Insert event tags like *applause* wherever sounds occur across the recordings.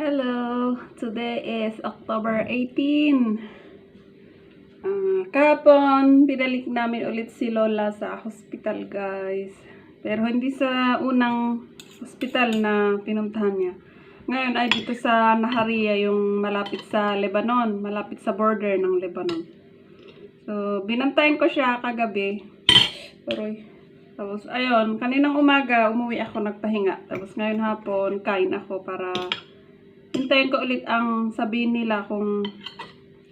Hello! Today is October 18. Ah, kahapon, binalik namin ulit si Lola sa hospital, guys. Pero hindi sa unang hospital na pinuntahan niya. Ngayon ay dito sa Naharia, yung malapit sa Lebanon, malapit sa border ng Lebanon. So, binantayan ko siya kagabi. Aroy. Tapos, ayun, kaninang umaga, umuwi ako nagpahinga. Tapos, ngayon hapon, kain ako para hintayin ko ulit ang sabihin nila kung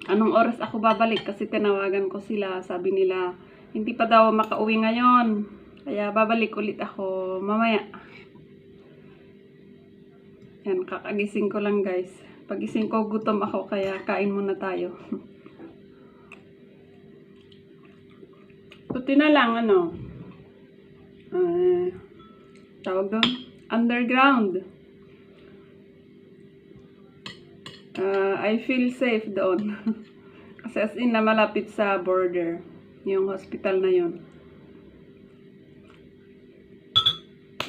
anong oras ako babalik kasi tinawagan ko sila. Sabi nila, hindi pa daw makauwi ngayon. Kaya babalik ulit ako mamaya. Yan, kakagising ko lang guys. Pagising ko, gutom ako kaya kain muna tayo. Puti na lang, ano, ah, tawag doon, underground. Ah, I feel safe doon. *laughs* Kasi as in na malapit sa border, yung hospital na yun.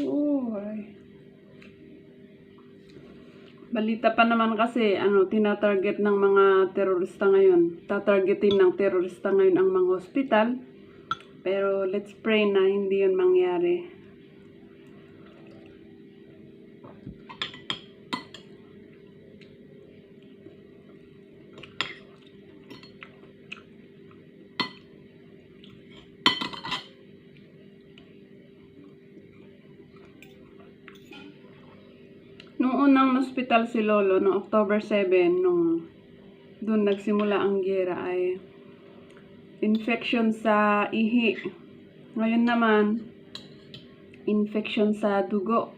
Oh, ay. Balita pa naman kasi, ano, tinatarget ng mga terorista ngayon. Tatargetin ng terorista ngayon ang mga hospital. Pero let's pray na hindi yun mangyari. Nung unang hospital si Lolo, noong October 7, nung doon nagsimula ang gera ay infection sa ihi. Ngayon naman, infection sa dugo.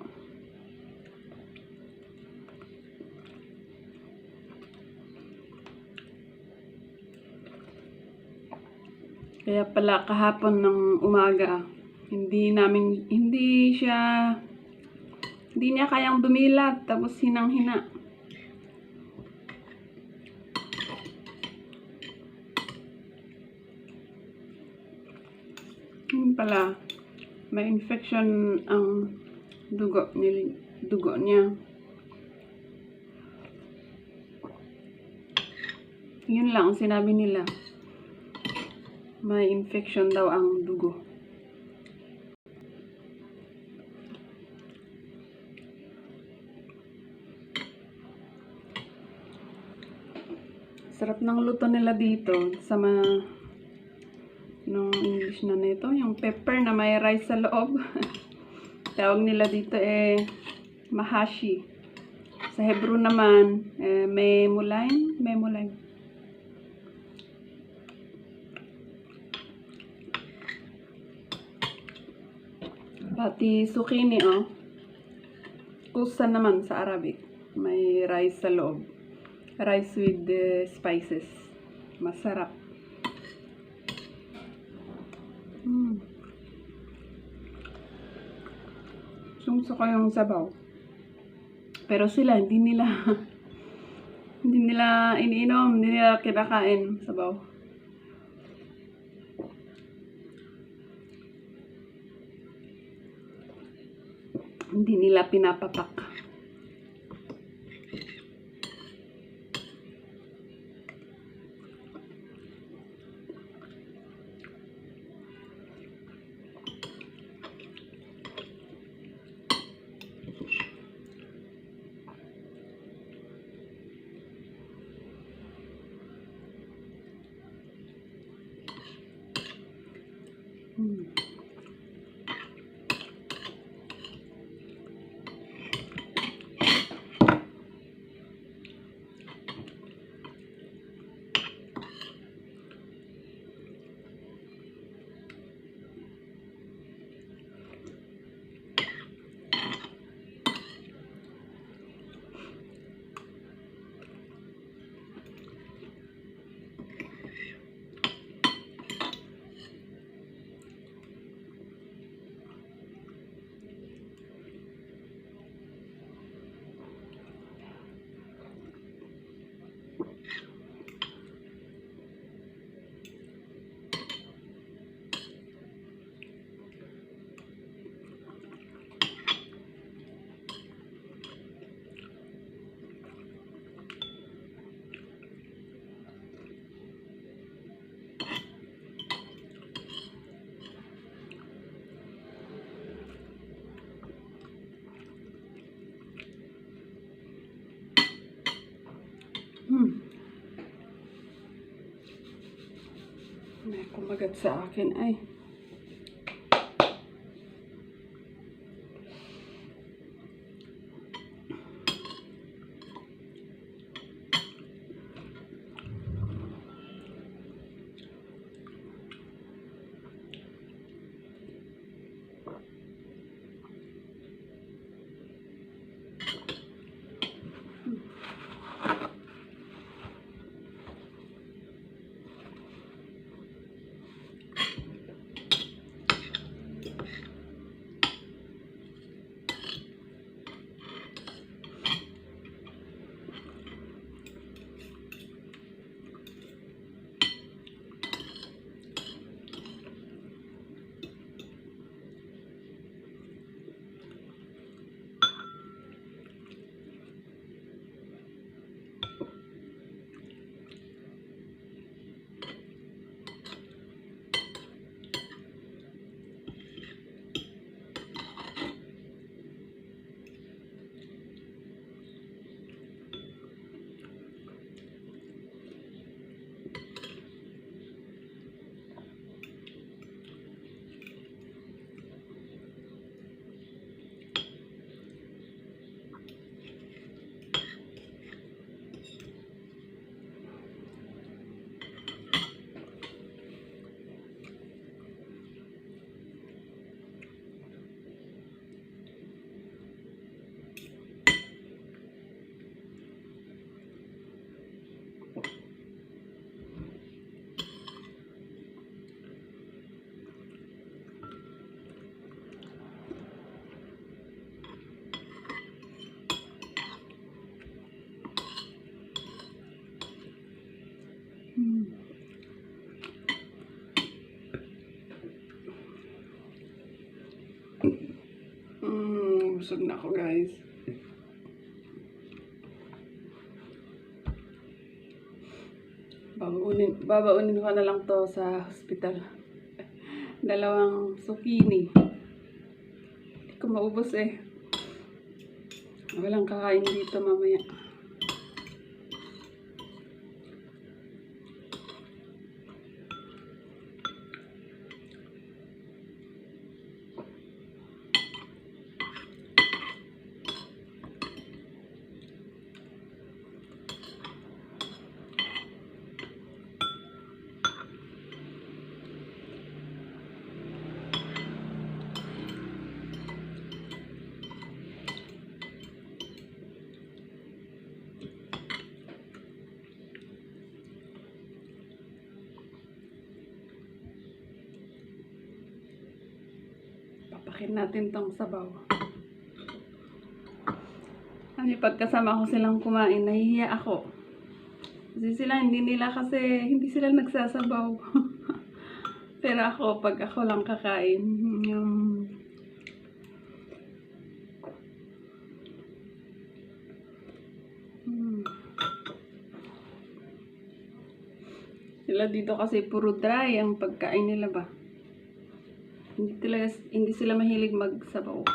Kaya pala kahapon ng umaga, hindi namin, hindi siya, hindi niya kayang dumilat, tapos hinang-hina. Yun pala, may infection ang dugo, nil, dugo niya. Yun lang ang sinabi nila. May infection daw ang dugo. Sarap ng luto nila dito sa mga nung English na nito, yung pepper na may rice sa loob. *laughs* Tawag nila dito eh mahashi. Sa Hebrew naman, eh, memulain, memulain. Pati zucchini, oh. Kusa naman sa Arabic. May rice sa loob. Rice with the spices. Masarap. Mm. Sumso ko yung sabaw. Pero sila, hindi nila *laughs* hindi nila iniinom, hindi nila kinakain sabaw. Hindi nila pinapatak. Kumagat sa akin ay. Busog na ako guys. Babaunin, babaunin ko na lang to sa hospital. Dalawang zucchini. Hindi ko maubos eh. Walang kakain dito mamaya. Papakin natin tong sabaw. Kasi pagkasama ko silang kumain, nahihiya ako. Kasi sila, hindi nila kasi, hindi sila nagsasabaw. *laughs* Pero ako, pag ako lang kakain, yung... Hmm. Sila dito kasi puro dry ang pagkain nila ba. Hindi talaga, hindi sila mahilig magsabaw.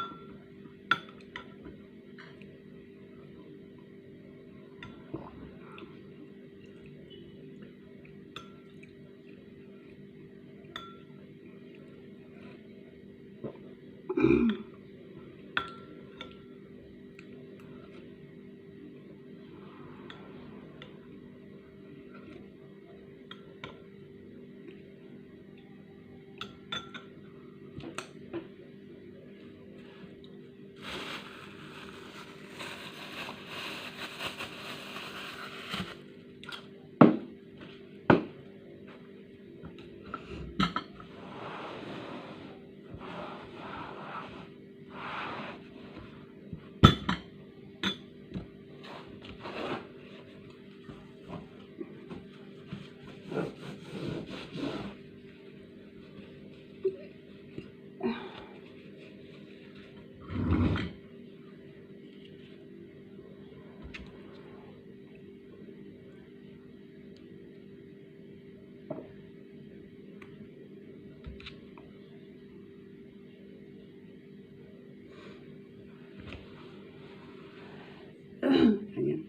Ayan.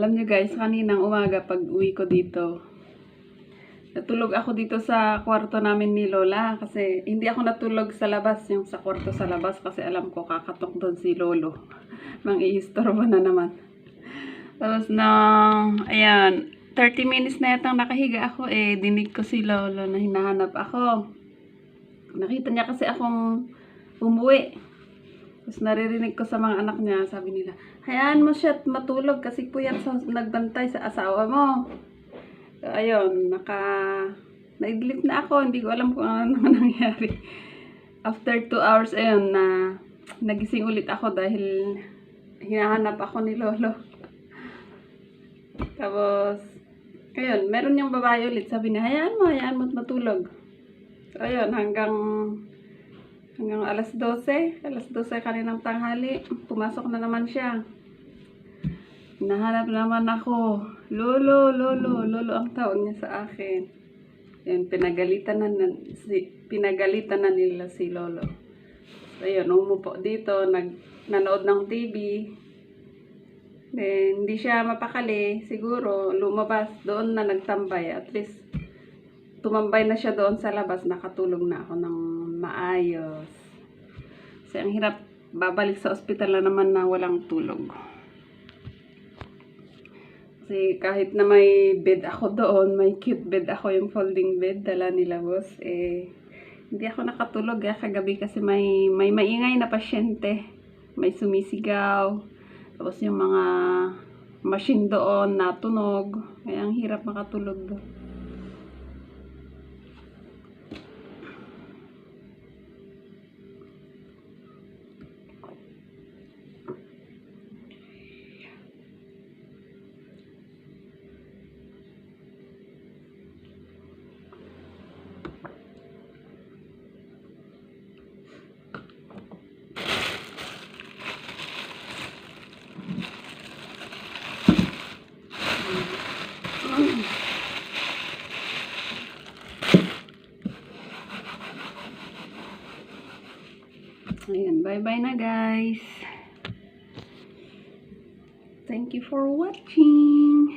Alam niyo guys, kaninang umaga pag uwi ko dito, natulog ako dito sa kwarto namin ni Lola kasi hindi ako natulog sa labas, yung sa kwarto sa labas kasi alam ko kakatok doon si Lolo. *laughs* Mang iistorbo na naman. Tapos na, ayan, 30 minutes na yatang nakahiga ako eh, dinig ko si Lolo na hinahanap ako. Nakita niya kasi akong umuwi. Tapos naririnig ko sa mga anak niya, sabi nila, hayaan mo siya matulog kasi puyat sa nagbantay sa asawa mo. So, ayun, naka... Naidlip na ako, hindi ko alam kung ano naman *laughs* nangyari. After 2 hours, ayun, na nagising ulit ako dahil hinahanap ako ni Lolo. Tapos, ayun, meron yung babae ulit. Sabi niya, hayaan mo, hayaan mo matulog. So, ayun, hanggang hanggang alas 12, alas 12 kaninang tanghali, pumasok na naman siya. Hinahanap naman ako. Lolo, lolo, lolo ang tawag niya sa akin. Yan, pinagalitan na, na- si, pinagalitan na nila si lolo. So, yun, umupo dito, nag, nanood ng TV. Then, hindi siya mapakali. Siguro, lumabas doon na nagtambay. At least, tumambay na siya doon sa labas. Nakatulog na ako ng maayos. Kasi ang hirap, babalik sa ospital na naman na walang tulog. Kasi kahit na may bed ako doon, may cute bed ako, yung folding bed, dala nila boss, eh, hindi ako nakatulog eh, kagabi kasi may, may maingay na pasyente. May sumisigaw. Tapos yung mga machine doon natunog. Kaya ang hirap makatulog doon. Ayan, bye-bye na guys. Thank you for watching.